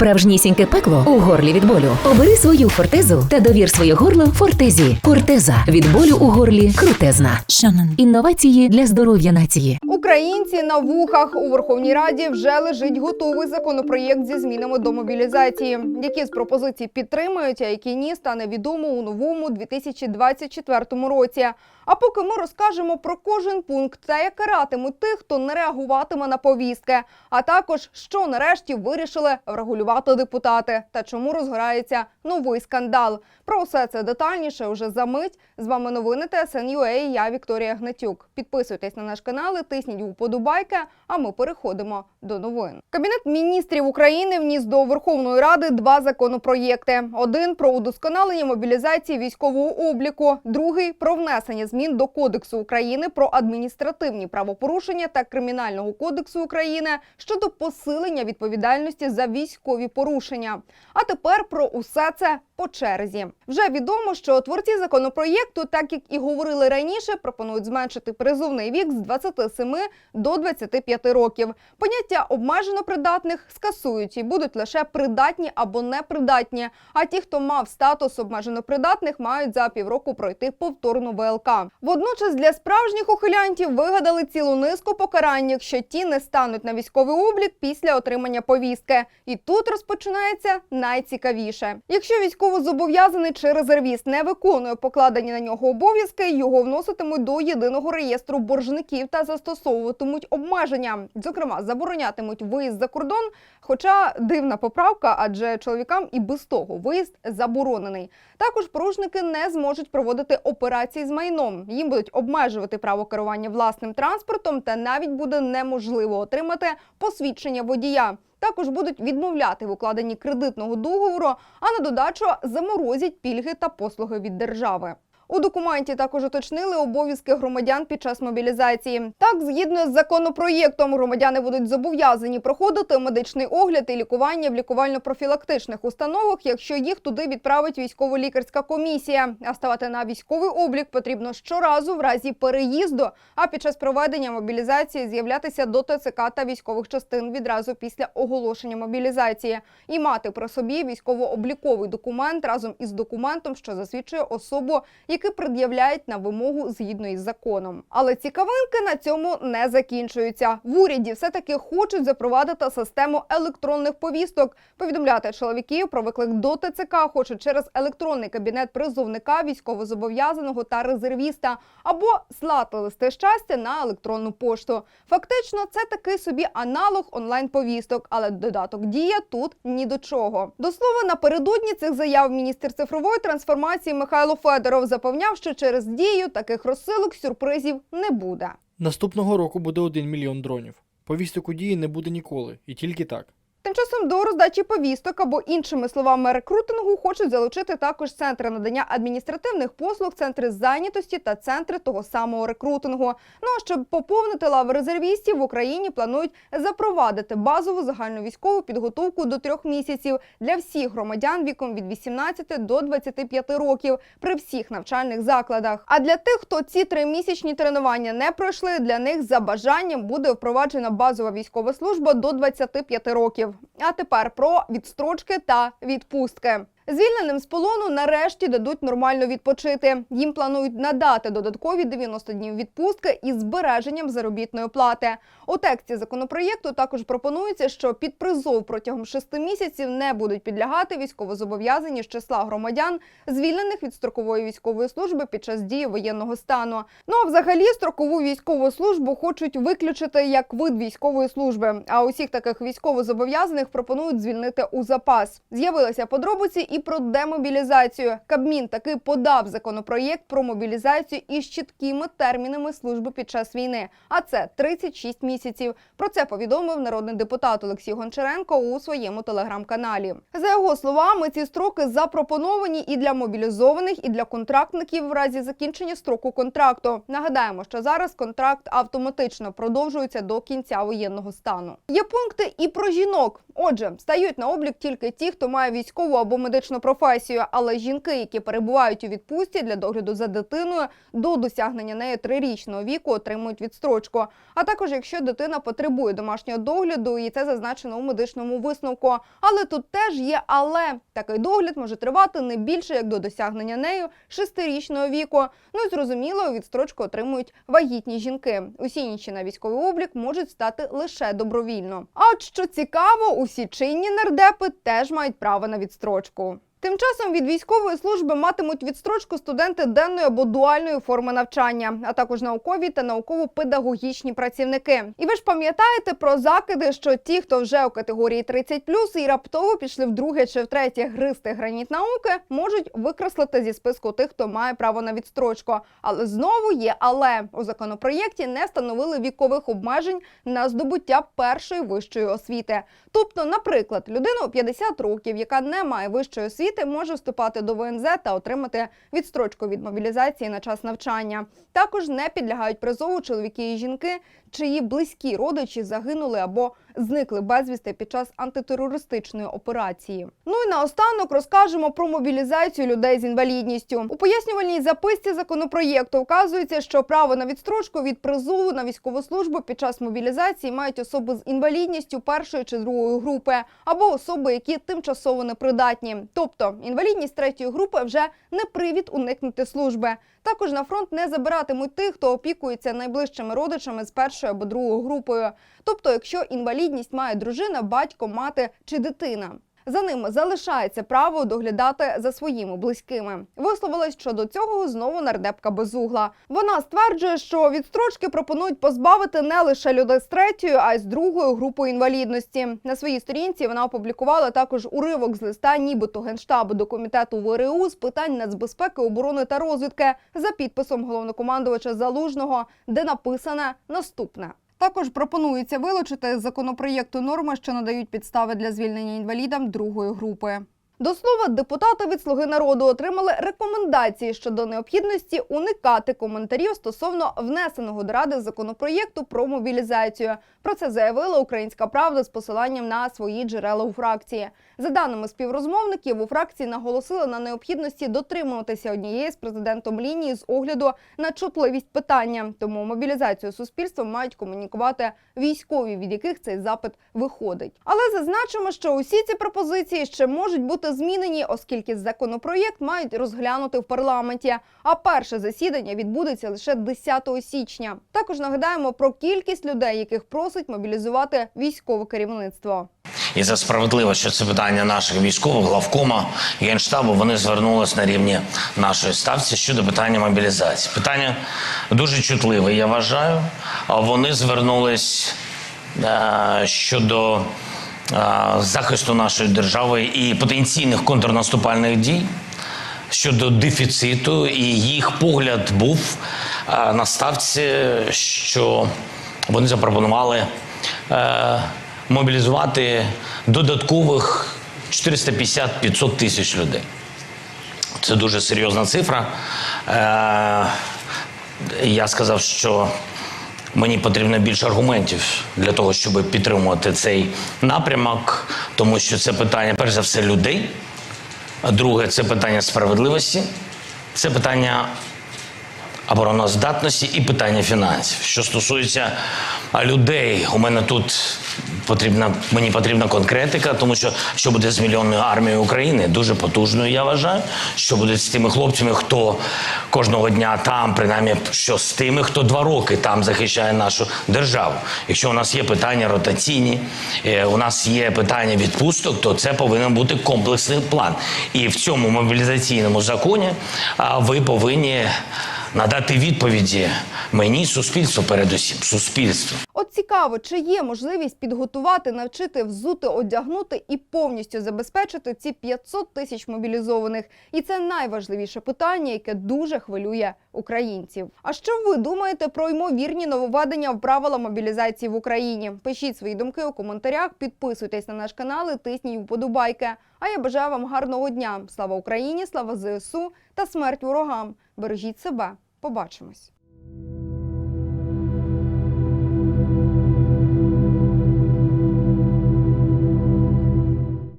справжнісіньке пекло у горлі від болю. Обери свою фортезу та довір своє горло фортезі. Фортеза від болю у горлі крутезна. Інновації для здоров'я нації. Українці на вухах у Верховній Раді вже лежить готовий законопроєкт зі змінами до мобілізації. Які з пропозицій підтримують, а які ні, стане відомо у новому 2024 році. А поки ми розкажемо про кожен пункт та як каратимуть тих, хто не реагуватиме на повістки, а також що нарешті вирішили врегулювати депутати та чому розгорається новий скандал. Про все це детальніше уже за мить. З вами новини ТСН.UA, і я Вікторія Гнатюк. Підписуйтесь на наш канал, і тисніть вподобайки, а ми переходимо до новин. Кабінет міністрів України вніс до Верховної Ради два законопроєкти: один про удосконалення мобілізації військового обліку, другий про внесення змін до Кодексу України про адміністративні правопорушення та Кримінального кодексу України щодо посилення відповідальності за військові порушення. А тепер про усе це по черзі. Вже відомо, що творці законопроєкту, так як і говорили раніше, пропонують зменшити призовний вік з 27 до 25 років. Поняття обмежено придатних скасують і будуть лише придатні або непридатні. А ті, хто мав статус обмежено придатних, мають за півроку пройти повторну ВЛК. Водночас для справжніх ухилянтів вигадали цілу низку покарань, якщо ті не стануть на військовий облік після отримання повістки. І тут розпочинається найцікавіше. Якщо військовозобов'язаний чи резервіст не виконує покладені на нього обов'язки, його вноситимуть до єдиного реєстру боржників та застосовуватимуть обмеження. Зокрема, заборонятимуть виїзд за кордон. Хоча дивна поправка, адже чоловікам і без того виїзд заборонений. Також порушники не зможуть проводити операції з майном. Їм будуть обмежувати право керування власним транспортом, та навіть буде неможливо отримати посвідчення водія. Також будуть відмовляти в укладенні кредитного договору, а на додачу заморозять пільги та послуги від держави. У документі також уточнили обов'язки громадян під час мобілізації. Так, згідно з законопроєктом, громадяни будуть зобов'язані проходити медичний огляд і лікування в лікувально-профілактичних установах, якщо їх туди відправить військово-лікарська комісія. А ставати на військовий облік потрібно щоразу в разі переїзду. А під час проведення мобілізації з'являтися до ТЦК та військових частин відразу після оголошення мобілізації і мати при собі військово-обліковий документ разом із документом, що засвідчує особу, які пред'являють на вимогу згідно із законом. Але цікавинки на цьому не закінчуються. В уряді все таки хочуть запровадити систему електронних повісток. Повідомляти чоловіків про виклик до ТЦК хочуть через електронний кабінет призовника, військовозобов'язаного та резервіста, або слати листи щастя на електронну пошту. Фактично, це такий собі аналог онлайн-повісток, але додаток дія тут ні до чого. До слова, напередодні цих заяв міністр цифрової трансформації Михайло Федоров запевняв, що через дію таких розсилок сюрпризів не буде. Наступного року буде 1 мільйон дронів. Повісток у дії не буде ніколи, і тільки так. Тим часом до роздачі повісток або іншими словами рекрутингу хочуть залучити також центри надання адміністративних послуг, центри зайнятості та центри того самого рекрутингу. Ну а щоб поповнити лави резервістів в Україні планують запровадити базову загальновійськову підготовку до трьох місяців для всіх громадян віком від 18 до 25 років при всіх навчальних закладах. А для тих, хто ці тримісячні тренування не пройшли, для них за бажанням буде впроваджена базова військова служба до 25 років. А тепер про відстрочки та відпустки. Звільненим з полону нарешті дадуть нормально відпочити. Їм планують надати додаткові 90 днів відпустки із збереженням заробітної плати. У тексті законопроєкту також пропонується, що під призов протягом шести місяців не будуть підлягати військовозобов'язані з числа громадян, звільнених від строкової військової служби під час дії воєнного стану. Ну а взагалі строкову військову службу хочуть виключити як вид військової служби. А усіх таких військовозобов'язаних пропонують звільнити у запас. З'явилися подробиці і про демобілізацію. Кабмін таки подав законопроєкт про мобілізацію із чіткими термінами служби під час війни. А це 36 місяців. Про це повідомив народний депутат Олексій Гончаренко у своєму телеграм-каналі. За його словами, ці строки запропоновані і для мобілізованих, і для контрактників в разі закінчення строку контракту. Нагадаємо, що зараз контракт автоматично продовжується до кінця воєнного стану. Є пункти і про жінок. Отже, стають на облік тільки ті, хто має військову або медичну небезпечну професію, але жінки, які перебувають у відпустці для догляду за дитиною до досягнення нею трирічного віку, отримують відстрочку. А також якщо дитина потребує домашнього догляду, і це зазначено у медичному висновку. Але тут теж є але такий догляд може тривати не більше як до досягнення нею шестирічного віку. Ну і зрозуміло, відстрочку отримують вагітні жінки. Усі інші на військовий облік можуть стати лише добровільно. А от що цікаво, усі чинні нардепи теж мають право на відстрочку. Тим часом від військової служби матимуть відстрочку студенти денної або дуальної форми навчання, а також наукові та науково-педагогічні працівники. І ви ж пам'ятаєте про закиди, що ті, хто вже у категорії 30+, і раптово пішли в друге чи в третє гристи граніт науки, можуть викреслити зі списку тих, хто має право на відстрочку. Але знову є але у законопроєкті не встановили вікових обмежень на здобуття першої вищої освіти. Тобто, наприклад, людина у 50 років, яка не має вищої освіти, може вступати до ВНЗ та отримати відстрочку від мобілізації на час навчання. Також не підлягають призову чоловіки і жінки, чиї близькі родичі загинули або зникли безвісти під час антитерористичної операції. Ну і наостанок розкажемо про мобілізацію людей з інвалідністю. У пояснювальній записці законопроєкту вказується, що право на відстрочку від призову на військову службу під час мобілізації мають особи з інвалідністю першої чи другої групи, або особи, які тимчасово непридатні. Тобто інвалідність третьої групи вже не привід уникнути служби. Також на фронт не забиратимуть тих, хто опікується найближчими родичами з першою або другою групою. Тобто, якщо інвалідність має дружина, батько, мати чи дитина. За ними залишається право доглядати за своїми близькими. Висловилась щодо цього знову нардепка Безугла. Вона стверджує, що відстрочки пропонують позбавити не лише людей з третьою, а й з другою групою інвалідності. На своїй сторінці вона опублікувала також уривок з листа, нібито генштабу до комітету ВРУ з питань нацбезпеки, оборони та розвідки за підписом головнокомандувача Залужного, де написане наступне. Також пропонується вилучити з законопроєкту норми, що надають підстави для звільнення інвалідам другої групи. До слова, депутати від Слуги народу отримали рекомендації щодо необхідності уникати коментарів стосовно внесеного до ради законопроєкту про мобілізацію. Про це заявила Українська Правда з посиланням на свої джерела у фракції. За даними співрозмовників, у фракції наголосили на необхідності дотримуватися однієї з президентом лінії з огляду на чутливість питання. Тому мобілізацію суспільства мають комунікувати військові, від яких цей запит виходить. Але зазначимо, що усі ці пропозиції ще можуть бути змінені, оскільки законопроєкт мають розглянути в парламенті. А перше засідання відбудеться лише 10 січня. Також нагадаємо про кількість людей, яких просить мобілізувати військове керівництво. І це справедливо, що це питання наших військових, главкома, генштабу. Вони звернулись на рівні нашої ставці щодо питання мобілізації. Питання дуже чутливе, я вважаю. Вони звернулись е, щодо захисту нашої держави і потенційних контрнаступальних дій. Щодо дефіциту, і їх погляд був е, на ставці, що вони запропонували е, мобілізувати додаткових 450-500 тисяч людей. Це дуже серйозна цифра. Е, я сказав, що мені потрібно більше аргументів для того, щоб підтримувати цей напрямок, тому що це питання, перш за все, людей. А Друге, це питання справедливості, це питання обороноздатності і питання фінансів. Що стосується людей, у мене тут потрібна мені потрібна конкретика, тому що що буде з мільйонною армією України, дуже потужною, я вважаю. Що буде з тими хлопцями, хто кожного дня там, принаймні, що з тими, хто два роки там захищає нашу державу. Якщо у нас є питання ротаційні, е, у нас є питання відпусток, то це повинен бути комплексний план. І в цьому мобілізаційному законі ви повинні надати відповіді мені, суспільству, передусім, суспільству. От цікаво, чи є можливість підготувати, навчити, взути, одягнути і повністю забезпечити ці 500 тисяч мобілізованих. І це найважливіше питання, яке дуже хвилює українців. А що ви думаєте про ймовірні нововведення в правила мобілізації в Україні? Пишіть свої думки у коментарях, підписуйтесь на наш канал і тисніть вподобайки. А я бажаю вам гарного дня. Слава Україні, слава ЗСУ та смерть ворогам. Бережіть себе. Побачимось.